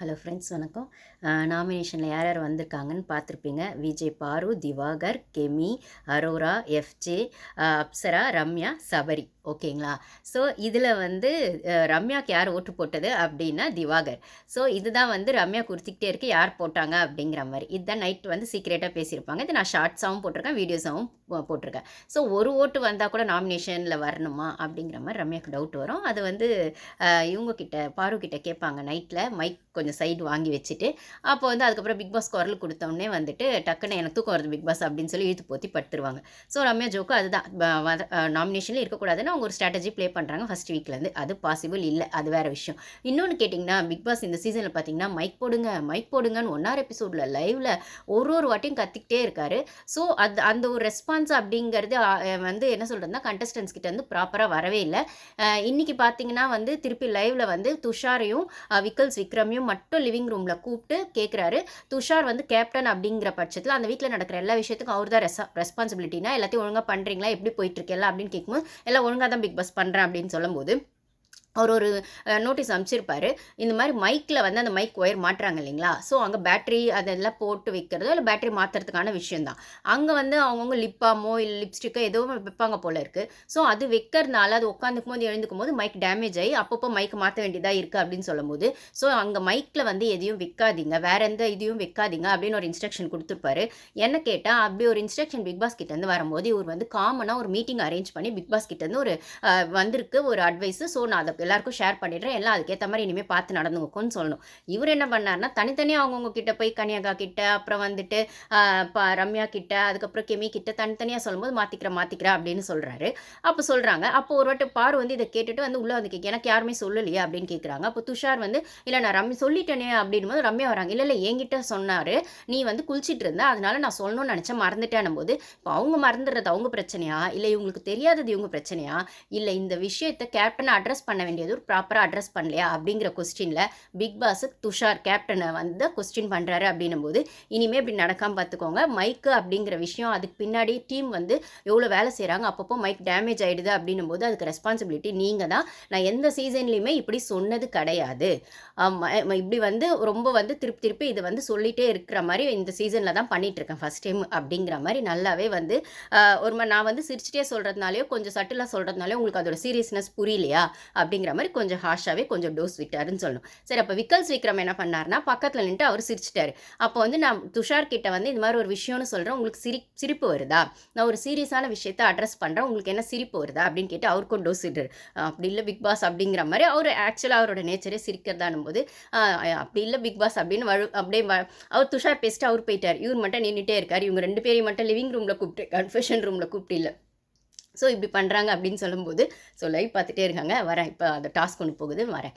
Hello friends வணக்கம். நாமினேஷனில் யார் யார் வந்திருக்காங்கன்னு பார்த்துருப்பீங்க. Vijay Paru Divakar Kemy Aurora FJ Apsara Ramya Sabari. ஓகேங்களா? ஸோ இதில் வந்து ரம்யாவுக்கு யார் ஓட்டு போட்டது அப்படின்னா திவாகர். ஸோ இதுதான் வந்து ரம்யா குறிச்சிக்கிட்டே இருக்கு யார் போட்டாங்க அப்படிங்கிற மாதிரி. இதுதான் நைட் வந்து சீக்ரெட்டாக பேசியிருப்பாங்க. இது நான் ஷார்ட்ஸாகவும் போட்டிருக்கேன் வீடியோஸாகவும் போட்டிருக்கேன். ஸோ ஒரு ஓட்டு வந்தால் கூட நாமினேஷனில் வரணுமா அப்படிங்கிற மாதிரி ரம்யாவுக்கு டவுட் வரும். அது வந்து இவங்கக்கிட்ட இவங்க கேட்பாங்க நைட்டில் மைக் கொஞ்சம் சைடு வாங்கி வச்சுட்டு அப்போ வந்து அதுக்கப்புறம் பிக் பாஸ் குரல் கொடுத்தோடனே வந்துட்டு டக்குன்னு எனக்கு தூக்கம் வருது பிக் பாஸ் அப்படின்னு சொல்லி இழுத்து போத்தி படுத்துருவாங்க. ஸோ ரம்யா ஜோக்கு அதுதான். நாமினேஷனில் இருக்கக்கூடாதுன்னு அவங்க ஒரு ஸ்ட்ராட்டஜி ப்ளே பண்ணுறாங்க ஃபர்ஸ்ட் வீக்லேருந்து அது பாசிபிள் இல்லை. அது வேற விஷயம். இன்னொன்று கேட்டிங்கன்னா பிக் பாஸ் இந்த சீசனில் பார்த்தீங்கன்னா மைக் போடுங்க மைக் போடுங்கன்னு ஒன்னார் எபிசோடில் லைவில் ஒரு ஒரு வாட்டியும் கற்றுக்கிட்டே இருக்காரு. ஸோ அது அந்த ஒரு ரெஸ்பான்ஸ் அப்படிங்கிறது வந்து என்ன சொல்கிறதுனா கண்டஸ்டன்ஸ் கிட்ட வந்து ப்ராப்பராக வரவே இல்லை. இன்றைக்கி பார்த்தீங்கன்னா வந்து திருப்பி லைவில் வந்து துஷாரையும் விக்கல்ஸ் விக்ரமையும் மட்டும் லிவிங் ரூமில் கூப்பிட்டு கேட்குறாரு துஷார் வந்து கேப்டன் அப்படிங்கிற பட்சத்தில் அந்த வீட்டில் நடக்கிற எல்லா விஷயத்துக்கும் அவர் தான் ரெஸ் ரெஸ்பான்சிபிலிட்டினா எல்லாத்தையும் ஒழுங்காக பண்ணுறீங்களா எப்படி போயிட்டுருக்கேன் அப்படின்னு கேட்கும்போது எல்லாம் ஒழுங்காக தான் பிக் பாஸ் பண்ணுறேன் அப்படின்னு சொல்லும்போது அவர் ஒரு நோட்டீஸ் அனுப்பிச்சிருப்பாரு இந்த மாதிரி மைக்கில் வந்து அந்த மைக் ஒயர் மாட்டுறாங்க இல்லைங்களா? ஸோ அங்கே பேட்டரி அதெல்லாம் போட்டு வைக்கிறதோ இல்லை பேட்டரி மாற்றுறதுக்கான விஷயம் தான் அங்கே வந்து அவங்கவுங்க லிப்பாமோ இல்லை லிப்ஸ்டிக்கோ ஏதோ வைப்பாங்க போல இருக்குது ஸோ அது வைக்கிறதுனால அது உட்காந்துக்கும் போது எழுந்துக்கும் போது மைக் டேமேஜ் ஆகி அப்பப்போ மைக் மாற்ற வேண்டியதாக இருக்குது அப்படின்னு சொல்லும்போது ஸோ அங்கே மைக்கில் வந்து எதையும் வைக்காதீங்க. வேற எந்த இதையும் வைக்காதீங்க அப்படின்னு ஒரு இன்ஸ்ட்ரக்ஷன் கொடுத்துருப்பாரு. என்ன கேட்டால் அப்படி ஒரு இன்ஸ்ட்ரக்ஷன் பிக் பாஸ் கிட்டேருந்து வரும்போது இவர் வந்து காமனாக ஒரு மீட்டிங் அரேஞ்ச் பண்ணி பிக் பாஸ் கிட்டேருந்து ஒரு வந்திருக்கு ஒரு அட்வைஸு ஸோ நான் அதை எல்லாருக்கும் ஷேர் பண்ணிடுறேன். எல்லாம் அதுக்கேற்ற மாதிரி இனிமேல் பார்த்து நடந்துங்கன்னு சொல்லணும். இவர் என்ன பண்ணாருன்னா தனித்தனியாக அவங்கவுங்க கிட்ட போய் கன்னியாகா கிட்ட அப்புறம் வந்துட்டு இப்போ ரம்யா கிட்ட அதுக்கப்புறம் கெமி கிட்ட தனித்தனியாக சொல்லும்போது மாற்றிக்கிறேன் மாற்றிக்கிறேன் அப்படின்னு சொல்கிறாரு அப்போ சொல்கிறாங்க அப்போ ஒரு வாட்டி பாரு வந்து இதை கேட்டுட்டு வந்து உள்ளே வந்து கேட்க எனக்கு யாருமே சொல்லலையே அப்படின்னு கேட்குறாங்க அப்போ துஷார் வந்து இல்லை நான் ரம்மி சொல்லிட்டேனே அப்படின்னும் போது ரம்யா வராங்க. இல்லை இல்லை என்கிட்ட சொன்னார். நீ வந்து குளிச்சிட்டு இருந்தா. அதனால நான் சொல்லணும்னு நினச்சேன். மறந்துட்டேன் போது இப்போ அவங்க மறந்துடுறது அவங்க பிரச்சனையா? இல்லை இவங்களுக்கு தெரியாதது இவங்க பிரச்சனையா? இல்லை இந்த விஷயத்தை கேப்டனை அட்ரஸ் பண்ண வேண்டியது ஒரு ப்ராப்பராக அட்ரஸ் பண்ணலையா அப்படிங்கிற கொஸ்டினில் பிக் பாஸ் துஷார் கேப்டனை வந்து கொஸ்டின் பண்ணுறாரு அப்படின்னும் போது இனிமேல் இப்படி நடக்காமல் பார்த்துக்கோங்க மைக்கு அப்படிங்கிற விஷயம் அதுக்கு பின்னாடி டீம் வந்து எவ்வளோ வேலை செய்கிறாங்க அப்பப்போ மைக் டேமேஜ் ஆகிடுது அப்படின்னும் போது அதுக்கு ரெஸ்பான்சிபிலிட்டி நீங்கள் தான். நான் எந்த சீசன்லேயுமே இப்படி சொன்னது கிடையாது. இப்படி வந்து ரொம்ப வந்து திருப்பி திருப்பி இது வந்து சொல்லிகிட்டே இருக்கிற மாதிரி இந்த சீசனில் தான் பண்ணிகிட்ருக்கேன் இருக்கேன் ஃபர்ஸ்ட் டைம் அப்படிங்கிற மாதிரி நல்லாவே வந்து ஒரு மாதிரி நான் வந்து சிரிச்சிட்டே சொல்கிறதுனாலையோ கொஞ்சம் சட்டிலாக சொல்கிறதுனாலையோ உங்களுக்கு அதோட சீரியஸ்னஸ் புரியலையா அப்படிங்கிற அப்படிங்கிற மாதிரி கொஞ்சம் ஹாஷாகவே கொஞ்சம் டோஸ் விட்டாருன்னு சொல்லணும். சரி அப்போ விக்கல்ஸ் விக்ரம் என்ன பண்ணாருன்னா பக்கத்தில் நின்றுட்டு அவர் சிரிச்சிட்டாரு. அப்போ வந்து நான் துஷார் கிட்ட வந்து இந்த மாதிரி ஒரு விஷயம்னு சொல்கிறேன் உங்களுக்கு சிரி சிரிப்பு வருதா? நான் ஒரு சீரியஸான விஷயத்தை அட்ரஸ் பண்ணுறேன் உங்களுக்கு என்ன சிரிப்பு வருதா? அப்படின்னு கேட்டு அவருக்கும் டோஸ் விட்டுரு அப்படி இல்லை பிக் பாஸ் அப்படிங்கிற மாதிரி அவர் ஆக்சுவலாக அவரோட நேச்சரே சிரிக்கிறதானும் போது அப்படி இல்லை பிக் பாஸ் அப்படின்னு வழு அப்படியே அவர் துஷார் பேசிட்டு அவர் போயிட்டார். இவர் மட்டும் நின்றுட்டே இருக்கார். இவங்க ரெண்டு பேரையும் மட்டும் லிவிங் ரூமில் கூப்பிட்டு கன்ஃபெஷன் ரூமில் கூப்பிட்டு இல்லை. ஸோ இப்படி பண்ணுறாங்க அப்படின்னு சொல்லும்போது ஸோ லைவ் பார்த்துட்டே இருக்காங்க. வரேன். இப்போ அந்த டாஸ்க் ஒன்று போகுது. வரேன்.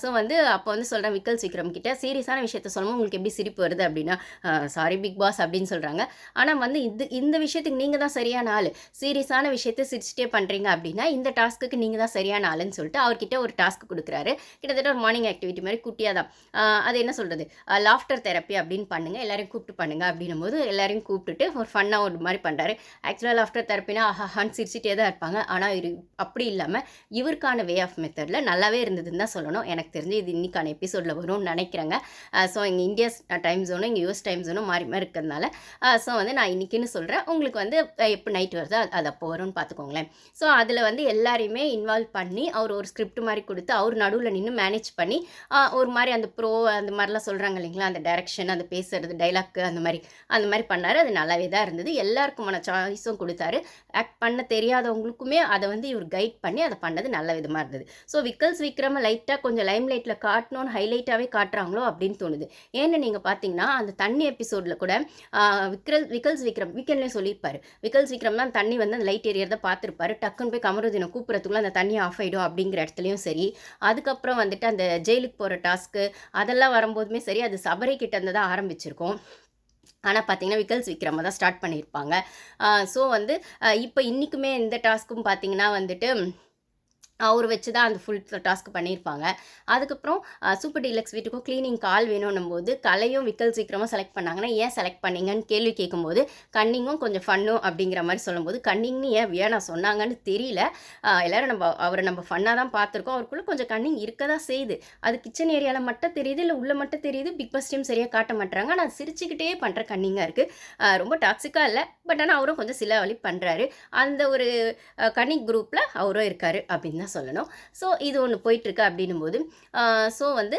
ஸோ வந்து அப்போ வந்து சொல்கிறேன் விக்கல் சீக்கிரம் கிட்ட. சீரியஸான விஷயத்த சொல்லும்போது உங்களுக்கு எப்படி சிரிப்பு வருது அப்படின்னா சாரி பிக் பாஸ் அப்படின்னு சொல்கிறாங்க ஆனால் வந்து இது இந்த விஷயத்துக்கு நீங்கள் தான் சரியான ஆள். சீரியஸான விஷயத்த சிரிச்சிட்டே பண்ணுறீங்க அப்படின்னா இந்த டாஸ்க்குக்கு நீங்கள் தான் சரியான ஆளுன்னு சொல்லிட்டு அவர்கிட்ட ஒரு டாஸ்க் கொடுக்குறாரு. கிட்டத்தட்ட ஒரு மார்னிங் ஆக்டிவிட்டி மாதிரி குட்டியாக தான். அது என்ன சொல்கிறது லாஃப்டர் தெரப்பி அப்படின்னு பண்ணுங்கள் எல்லாரையும் கூப்பிட்டு பண்ணுங்க அப்படின்னும் போது எல்லாரையும் கூப்பிட்டுட்டு ஒரு ஃபன்னாக ஒரு மாதிரி பண்ணுறாரு ஆக்சுவலாக லாஃப்டர் தெரப்பினா ஹன் சிரிச்சிட்டே தான் இருப்பாங்க. ஆனால் இரு அப்படி இல்லாமல் இவருக்கான வே ஆஃப் மெத்தடில் நல்லாவே இருந்ததுன்னு தான் சொல்லணும். எனக்கு தெரிஞ்சு இது இன்னைக்கான எபிசோடில் வரும்னு நினைக்கிறேங்க. ஸோ இங்கே இந்தியா டைம் ஜோனும் இங்கே யூஎஸ் டைம் ஜோனும் மாறி மாதிரி இருக்கிறதுனால ஸோ வந்து நான் இன்னைக்குன்னு சொல்கிறேன் உங்களுக்கு வந்து எப்போ நைட் வருதோ அது அது அப்போ வரும்னு பார்த்துக்கோங்களேன் ஸோ அதில் வந்து எல்லாரையுமே இன்வால்வ் பண்ணி அவர் ஒரு ஸ்கிரிப்ட் மாதிரி கொடுத்து அவர் நடுவில் நின்று மேனேஜ் பண்ணி ஒரு மாதிரி அந்த ப்ரோ அந்த மாதிரிலாம் சொல்கிறாங்க இல்லைங்களா? அந்த டைரக்ஷன் அந்த பேசுகிறது டைலாக்கு அந்த மாதிரி. அந்த மாதிரி பண்ணார். அது நல்லாவே தான் இருந்தது. எல்லாருக்குமான சாய்ஸும் கொடுத்தாரு. ஆக்ட் பண்ண தெரியாதவங்களுக்குமே அதை வந்து இவர் கைட் பண்ணி அதை பண்ணது நல்ல விதமாக இருந்தது. ஸோ விக்கல்ஸ் விக்ரம லைட்டாக கொஞ்சம் லைம் லைட்டில் காட்டணும்னு ஹைலைட்டாகவே காட்டுறாங்களோ அப்படின்னு தோணுது. ஏன்னு நீங்கள் பார்த்தீங்கன்னா அந்த தண்ணி எபிசோடில் கூட விக்ரல் விக்கல்ஸ் விக்ரம் வீக்கெண்ட்லேயும் சொல்லியிருப்பார். விக்கல்ஸ் விக்ரம் தான் தண்ணி வந்து அந்த லைட் எரியறதை பார்த்துருப்பாரு டக்குன்னு போய் கமருதினை கூப்பிட்றதுக்குள்ள அந்த தண்ணி ஆஃப் ஆகிடும் அப்படிங்கிற இடத்துலையும் சரி. அதுக்கப்புறம் வந்துட்டு அந்த ஜெயிலுக்கு போகிற டாஸ்க்கு அதெல்லாம் வரும்போதுமே சரி அது சபரி கிட்ட இருந்து தான் ஆரம்பிச்சிருக்கோம். ஆனால் பார்த்தீங்கன்னா விக்கல்ஸ் விக்ரமாக தான் ஸ்டார்ட் பண்ணியிருப்பாங்க. ஸோ வந்து இப்போ இன்றைக்குமே இந்த டாஸ்க்கும் பார்த்தீங்கன்னா வந்துட்டு அவர் வச்சு தான் அந்த ஃபுல் டாஸ்க் பண்ணியிருப்பாங்க. அதுக்கப்புறம் சூப்பர் டீலக்ஸ் வீட்டுக்கும் க்ளீனிங் கால் வேணும்னும் போது கலையும் விக்கல் சீக்கிரமாக செலக்ட் பண்ணாங்கன்னா ஏன் செலக்ட் பண்ணீங்கன்னு கேள்வி கேட்கும்போது கன்னிங்கும் கொஞ்சம் ஃபன்னும் அப்படிங்கிற மாதிரி சொல்லும்போது கன்னிங்னு ஏன் வேணாம் சொன்னாங்கன்னு தெரியல. எல்லோரும் நம்ம அவரை நம்ம ஃபன்னாக தான் பார்த்துருக்கோம். அவருக்குள்ளே கொஞ்சம் கன்னிங் இருக்க தான் செய்யுது. அது கிச்சன் ஏரியாவில் மட்டும் தெரியுது இல்லை உள்ள மட்டும் தெரியுது பிக் பாஸ் டீம் சரியாக காட்ட மாட்டுறாங்க ஆனால் சிரிச்சுக்கிட்டே பண்ணுற கன்னிங்காக இருக்குது ரொம்ப டாக்ஸிக்காக இல்லை. பட் ஆனால் அவரும் கொஞ்சம் சில வழி பண்ணுறாரு அந்த ஒரு கன்னிங் குரூப்பில் அவரும் இருக்கார் அப்படின்னு தான் சொல்லணும். ஸோ இது ஒன்று போயிட்டுருக்கு அப்படின்னும் போது ஸோ வந்து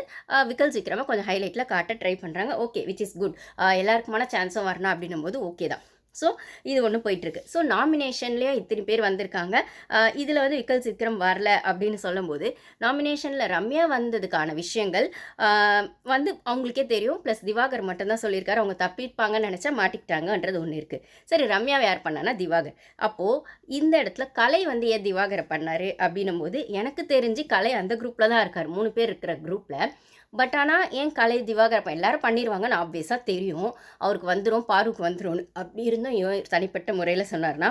விக்கல் சீக்கிரமாக கொஞ்சம் ஹைலைட்டில் காட்ட ட்ரை பண்ணுறாங்க ஓகே விச் இஸ் குட் எல்லாருக்குமான சான்ஸும் வரணும் அப்படின்னும் போது ஓகே தான். ஸோ இது ஒன்று போயிட்டுருக்கு. ஸோ நாமினேஷன்லேயே இத்தனை பேர் வந்திருக்காங்க. இதில் வந்து விக்கல் சித்திரம் வரல அப்படின்னு சொல்லும்போது நாமினேஷனில் ரம்யா வந்ததுக்கான விஷயங்கள் வந்து அவங்களுக்கே தெரியும். ப்ளஸ் திவாகர் மட்டும்தான் சொல்லியிருக்காரு. அவங்க தப்பிப்பாங்கன்னு நினச்சா மாட்டிக்கிட்டாங்கன்றது ஒன்று இருக்குது சரி ரம்யாவை யார் பண்ணானா திவாகர். அப்போது இந்த இடத்துல கலை வந்து ஏன் திவாகரை பண்ணார் அப்படின்னும் போது எனக்கு தெரிஞ்சு கலை அந்த குரூப்பில் தான் இருக்கார். மூணு பேர் இருக்கிற குரூப்பில் பட் ஆனால் ஏன் கலை திவாகர் எல்லாரும் பண்ணிடுவாங்கன்னு ஆப்வியஸாக தெரியும். அவருக்கு வந்துடும் பாருக்கு வந்துடும் அப்படி இருந்தும் யோ தனிப்பட்ட முறையில் சொன்னார்னா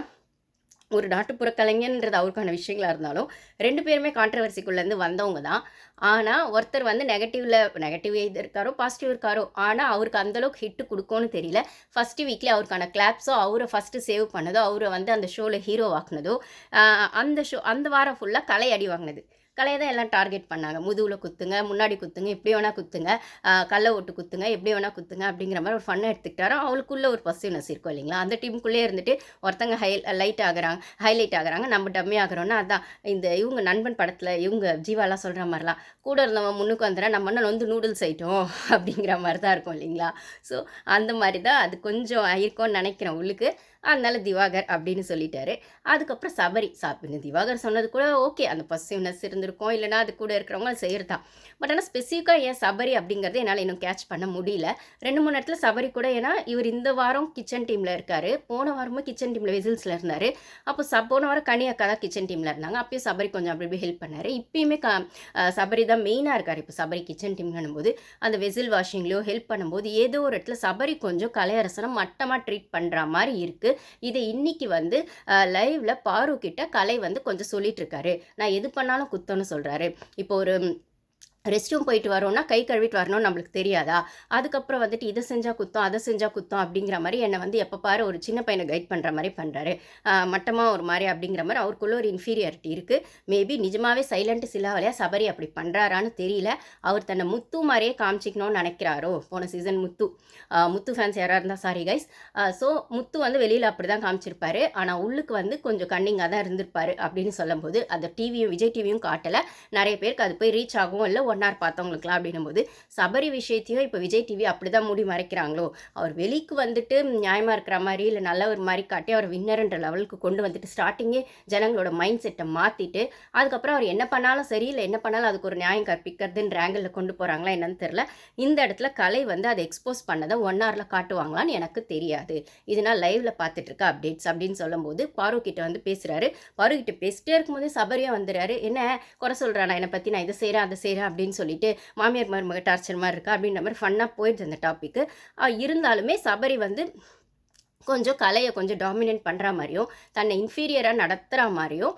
ஒரு நாட்டுப்புற கலைஞன்றது அவருக்கான விஷயங்களாக இருந்தாலும் ரெண்டு பேருமே கான்ட்ரவர்சிக்குள்ளேருந்து வந்தவங்க தான். ஆனால் ஒருத்தர் வந்து நெகட்டிவில் நெகட்டிவ் இது இருக்காரோ பாசிட்டிவ் இருக்காரோ ஆனால் அவருக்கு அந்தளவுக்கு ஹிட் கொடுக்கும்னு தெரியல. ஃபஸ்ட்டு வீக்லி அவருக்கான கிளாப்ஸோ அவரை ஃபஸ்ட்டு சேவ் பண்ணதோ அவரை வந்து அந்த ஷோவில் ஹீரோ ஆக்குனதோ அந்த ஷோ அந்த வாரம் ஃபுல்லாக கலை அடி வாங்கினது. கலையை தான் எல்லாம் டார்கெட் பண்ணாங்க. முதுகில் குத்துங்க முன்னாடி குத்துங்க எப்படி வேணால் குத்துங்க கல்லை ஓட்டு குத்துங்க எப்படி வேணால் குத்துங்க அப்படிங்கிற மாதிரி ஒரு ஃபன்னை எடுத்துக்கிட்டாரோ. அவளுக்குள்ளே ஒரு பசிவ்னஸ் இருக்கும் இல்லைங்களா? அந்த டீமுக்குள்ளே இருந்துட்டு ஒருத்தங்க ஹை லைட் ஆகுறாங்க ஹைலைட் ஆகுறாங்க நம்ம டம்மி ஆகிறோன்னா அதான் இந்த இவங்க நண்பன் படத்தில் இவங்க ஜீவாலாம் சொல்கிற மாதிரிலாம் கூட இருந்தவன் முன்னுக்கு வந்துடுறேன் நம்ம என்ன வந்து நூடுல்ஸ் ஐட்டம் அப்படிங்கிற மாதிரி தான் இருக்கும் இல்லைங்களா? ஸோ அந்த மாதிரி தான் அது கொஞ்சம் இருக்கும்னு நினைக்கிறேன் உள்ளுக்கு. அதனால திவாகர் அப்படின்னு சொல்லிட்டாரு. அதுக்கப்புறம் சபரி சாப்பிடு திவாகர் சொன்னது கூட ஓகே. அந்த பசிவ்னஸ் இருந்திருக்கும். இல்லைனா அது கூட இருக்கிறவங்க அது செய்கிறது தான் பட் ஆனால் ஸ்பெசிஃபிக்காக ஏன் சபரி அப்படிங்கிறது என்னால் இன்னும் கேட்ச் பண்ண முடியல. ரெண்டு மூணு இடத்துல சபரி கூட ஏன்னா இவர் இந்த வாரம் கிச்சன் டீமில் இருக்கார். போன வாரமும் கிச்சன் டீமில் விசில்ஸில் இருந்தார். அப்போ ச போன வாரம் கனி அக்கா தான் கிச்சன் டீமில் இருந்தாங்க. அப்பயும் சபரி கொஞ்சம் அப்படி இப்படி ஹெல்ப் பண்ணார். இப்பயுமே க சபரி தான் மெயினாக இருக்கார். இப்போ சபரி கிச்சன் டீம்லன்னும் போது அந்த வெசில் வாஷிங்லேயோ ஹெல்ப் பண்ணும்போது ஏதோ ஒரு இடத்துல சபரி கொஞ்சம் கலையரசனம் மட்டமாக ட்ரீட் பண்ணுற மாதிரி இருக்குது இதை இன்னைக்கு வந்து லைவ்ல பாரு கிட்ட கலை வந்து கொஞ்சம் சொல்லிட்டு இருக்காரு. நான் எது பண்ணாலும் குத்தம்னு சொல்றாரு. இப்போ ஒரு ரெஸ்ட் ரூம் போயிட்டு வரோம்னா கை கழுவிட்டு வரணும்னு நம்மளுக்கு தெரியாதா? அதுக்கப்புறம் வந்துட்டு இதை செஞ்சால் குத்தம் அதை செஞ்சால் குத்தம் அப்படிங்கிற மாதிரி என்னை வந்து எப்போ பாரு ஒரு சின்ன பையனை கைட் பண்ணுற மாதிரி பண்ணுறாரு மட்டமாக ஒரு மாதிரி அப்படிங்கிற மாதிரி அவருக்குள்ளே ஒரு இன்ஃபீரியாரிட்டி இருக்குது மேபி நிஜமாகவே சைலண்ட் சிலாவலையா சபரி அப்படி பண்ணுறாரான்னு தெரியல. அவர் தன்னை முத்து மாதிரியே காமிச்சிக்கணும்னு நினைக்கிறாரோ? போன சீசன் முத்து. முத்து ஃபேன்ஸ் யாராக இருந்தால் சாரி கைஸ் ஸோ முத்து வந்து வெளியில் அப்படி தான் காமிச்சிருப்பாரு. ஆனால் உள்ளுக்கு வந்து கொஞ்சம் கன்னிங்காக தான் இருந்திருப்பாரு அப்படின்னு சொல்லும்போது அந்த டிவியும் விஜய் டிவியும் காட்டலை. நிறைய பேருக்கு அது போய் ரீச் ஆகும் இல்லை ஒன் ஹவர் பார்த்தவங்களுக்குலாம் அப்படின்னும் போது சபரி விஷயத்தையும் இப்போ விஜய் டிவி அப்படி தான் மூடி மறைக்கிறாங்களோ? அவர் வெளிக்கு வந்துட்டு நியாயமாக இருக்கிற மாதிரி இல்லை நல்ல ஒரு மாதிரி காட்டி அவர் வின்னர்ன்ற லெவலுக்கு கொண்டு வந்துட்டு ஸ்டார்டிங்கே ஜனங்களோட மைண்ட் செட்டை மாற்றிட்டு அதுக்கப்புறம் அவர் என்ன பண்ணாலும் சரி இல்லை என்ன பண்ணாலும் அதுக்கு ஒரு நியாயம் கற்பிக்கிறதுன்ற ஆங்கிளில் கொண்டு போகிறாங்களா என்னன்னு தெரில இந்த இடத்துல கலை வந்து அதை எக்ஸ்போஸ் பண்ணதை ஒன் ஹவரில் காட்டுவாங்களான்னு எனக்கு தெரியாது. இது நான் லைவ்ல பார்த்துட்டு இருக்க அப்டேட்ஸ் அப்படின்னு சொல்லும்போது பாரு கிட்ட வந்து பேசுகிறாரு பாரு கிட்ட பேசிட்டே இருக்கும்போது சபரியா வந்துடுறாரு. என்ன? குறை சொல்கிறானா என்னை பற்றி நான் இதை செய்கிறேன் அதை செய்கிறேன் அப்படின்னு சொல்லிட்டு மாமியார் மருமக டார்ச்சர் மாதிரி இருக்கா அப்படின்ற மாதிரி ஃபன்னாக போயிடுது அந்த டாப்பிக்கு இருந்தாலுமே சபரி வந்து கொஞ்சம் கலையை கொஞ்சம் டாமினேட் பண்ணுற மாதிரியும் தன்னை இன்ஃபீரியராக நடத்துகிற மாதிரியும்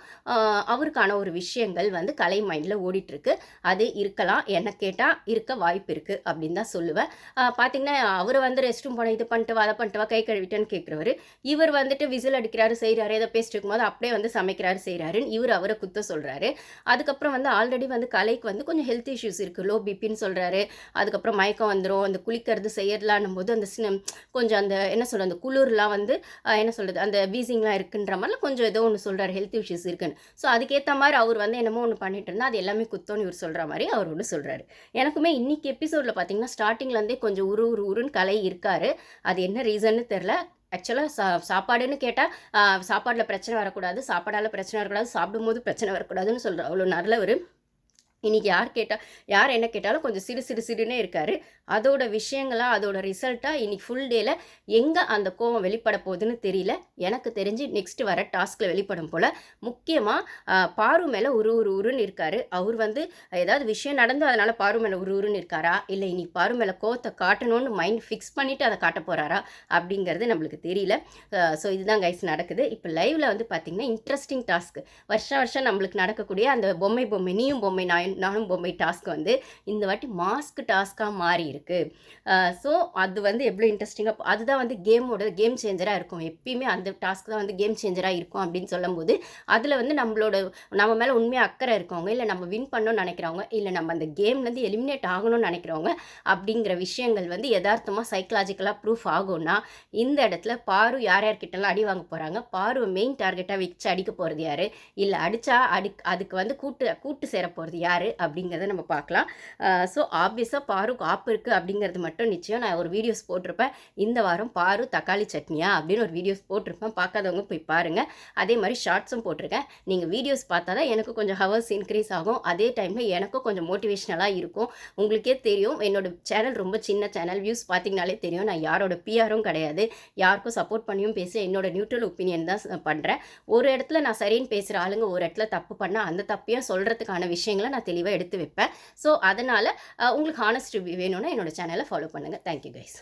அவருக்கான ஒரு விஷயங்கள் வந்து கலை மைண்டில் ஓடிட்டுருக்கு. அது இருக்கலாம் என்ன கேட்டால் இருக்க வாய்ப்பு இருக்குது அப்படின்னு தான் சொல்லுவேன். பார்த்திங்கன்னா பார்த்தீங்கன்னா அவர் வந்து ரெஸ்ட் ரூம் போன இது பண்ணிட்டு வா அதை பண்ணிட்டு வா கை கழுவிட்டேன்னு கேட்குறவர் இவர் வந்துட்டு விசில் அடிக்கிறாரு செய்கிறாரு ஏதோ பேசிட்டு இருக்கும்போது அப்படியே வந்து சமைக்கிறாரு செய்கிறாருன்னு இவர் அவரை குத்த சொல்கிறாரு அதுக்கப்புறம் வந்து ஆல்ரெடி வந்து கலைக்கு வந்து கொஞ்சம் ஹெல்த் இஷ்யூஸ் இருக்குது லோ பிபின்னு சொல்கிறாரு அதுக்கப்புறம் மயக்கம் வந்துடும் அந்த குளிக்கிறது செய்யறலான்னும் போது அந்த கொஞ்சம் அந்த என்ன சொல்ற அந்த குளிர் ஃபுல்லாக வந்து என்ன சொல்கிறது அந்த வீசிங்லாம் இருக்குன்ற மாதிரிலாம் கொஞ்சம் ஏதோ ஒன்று சொல்கிறார் ஹெல்த் இஷ்யூஸ் இருக்குன்னு. ஸோ அதுக்கேற்ற மாதிரி அவர் வந்து என்னமோ ஒன்று பண்ணிட்டு இருந்தால் அது எல்லாமே குத்தோன்னு இவர் சொல்கிற மாதிரி அவர் ஒன்று சொல்கிறாரு எனக்குமே இன்னைக்கு எபிசோடில் பார்த்தீங்கன்னா ஸ்டார்டிங்லேருந்தே கொஞ்சம் உரு உரு உருன்னு கலை இருக்கார். அது என்ன ரீசன்னு தெரில ஆக்சுவலாக சா சாப்பாடுன்னு கேட்டால் சாப்பாடில் பிரச்சனை வரக்கூடாது சாப்பாடால் பிரச்சனை வரக்கூடாது சாப்பிடும்போது பிரச்சனை வரக்கூடாதுன்னு சொல்கிறார் அவ்வளோ நல்ல ஒரு இன்றைக்கி யார் கேட்டால் யார் என்ன கேட்டாலும் கொஞ்சம் சிறு சிறு சிறுனே இருக்கார். அதோட விஷயங்களாக அதோட ரிசல்ட்டாக இன்றைக்கி ஃபுல் டேயில் எங்கே அந்த கோவம் வெளிப்பட போகுதுன்னு தெரியல. எனக்கு தெரிஞ்சு நெக்ஸ்ட் வர டாஸ்கில் வெளிப்படும் போல். முக்கியமாக பாரு மேலே உரு உரு உருன்னு இருக்கார். அவர் வந்து ஏதாவது விஷயம் நடந்து அதனால் பாரு மேலே உரு உருன்னு இருக்காரா? இல்லை இன்னைக்கு பாரு மேலே கோவத்தை காட்டணும்னு மைண்ட் ஃபிக்ஸ் பண்ணிவிட்டு அதை காட்ட போகிறாரா அப்படிங்கிறது நம்மளுக்கு தெரியல. ஸோ இதுதான் கைஸ் நடக்குது. இப்போ லைவில் வந்து பார்த்திங்கன்னா இன்ட்ரெஸ்டிங் டாஸ்க் வருஷம் வருஷம் நம்மளுக்கு நடக்கக்கூடிய அந்த பொம்மை பொம்மை நீயும் பொம்மை நான் நானும் பொம்மை டாஸ்க் வந்து இந்த வாட்டி மாஸ்க் டாஸ்க்காக மாறி இருக்கு. ஸோ அது வந்து எவ்வளோ இன்ட்ரெஸ்டிங்காக அதுதான் வந்து கேமோட கேம் சேஞ்சராக இருக்கும். எப்பயுமே அந்த டாஸ்க் தான் வந்து கேம் சேஞ்சராக இருக்கும் அப்படின்னு சொல்லும்போது அதில் வந்து நம்மளோட நம்ம மேலே உண்மையாக அக்கறை இருக்கவங்க இல்லை நம்ம வின் பண்ணணும்னு நினைக்கிறவங்க இல்லை நம்ம அந்த கேம்லேருந்து எலிமினேட் ஆகணும்னு நினைக்கிறவங்க அப்படிங்கிற விஷயங்கள் வந்து யதார்த்தமாக சைக்கலாஜிக்கலாக ப்ரூஃப் ஆகும்னா இந்த இடத்துல பாரு யார் யார்கிட்டலாம் அடி வாங்க போகிறாங்க பாரு மெயின் டார்கெட்டாக வச்சு அடிக்க போகிறது யார் இல்லை அடித்தா அடி அதுக்கு வந்து கூட்டு கூட்டு சேர போகிறது யார்? அப்படிங்கிறத நம்ம பார்க்கலாம். ஸோ ஆப்வியஸாக பாருக்கு ஆப்பு இருக்குது அப்படிங்கிறது மட்டும் நிச்சயம் நான் ஒரு வீடியோஸ் போட்டிருப்பேன். இந்த வாரம் பாரு தக்காளி சட்னியா அப்படின்னு ஒரு வீடியோஸ் போட்டிருப்பேன். பார்க்காதவங்க போய் பாருங்கள் அதே மாதிரி ஷார்ட்ஸும் போட்டிருக்கேன். நீங்கள் வீடியோஸ் பார்த்தா தான் எனக்கு கொஞ்சம் ஹவர்ஸ் இன்க்ரீஸ் ஆகும். அதே டைமில் எனக்கும் கொஞ்சம் மோட்டிவேஷ்னலாக இருக்கும். உங்களுக்கே தெரியும். என்னோட சேனல் ரொம்ப சின்ன சேனல் வியூஸ் பார்த்தீங்கனாலே தெரியும். நான் யாரோட பிஆரும் கிடையாது. யாருக்கும் சப்போர்ட் பண்ணியும் பேசி என்னோட நியூட்ரல் ஒப்பீனியன் தான் பண்ணுறேன் ஒரு இடத்துல நான் சரின்னு பேசுகிற ஆளுங்க ஒரு இடத்துல தப்பு பண்ணால் அந்த தப்பையும் சொல்கிறதுக்கான விஷயங்களை நான் தெளிவாக எடுத்து வைப்பேன். ஸோ அதனால் உங்களுக்கு ஹானஸ்ட் ரிவ்யூ வேணும்னா என்னோட சேனலை ஃபாலோ பண்ணுங்கள் தேங்க்யூ கைஸ்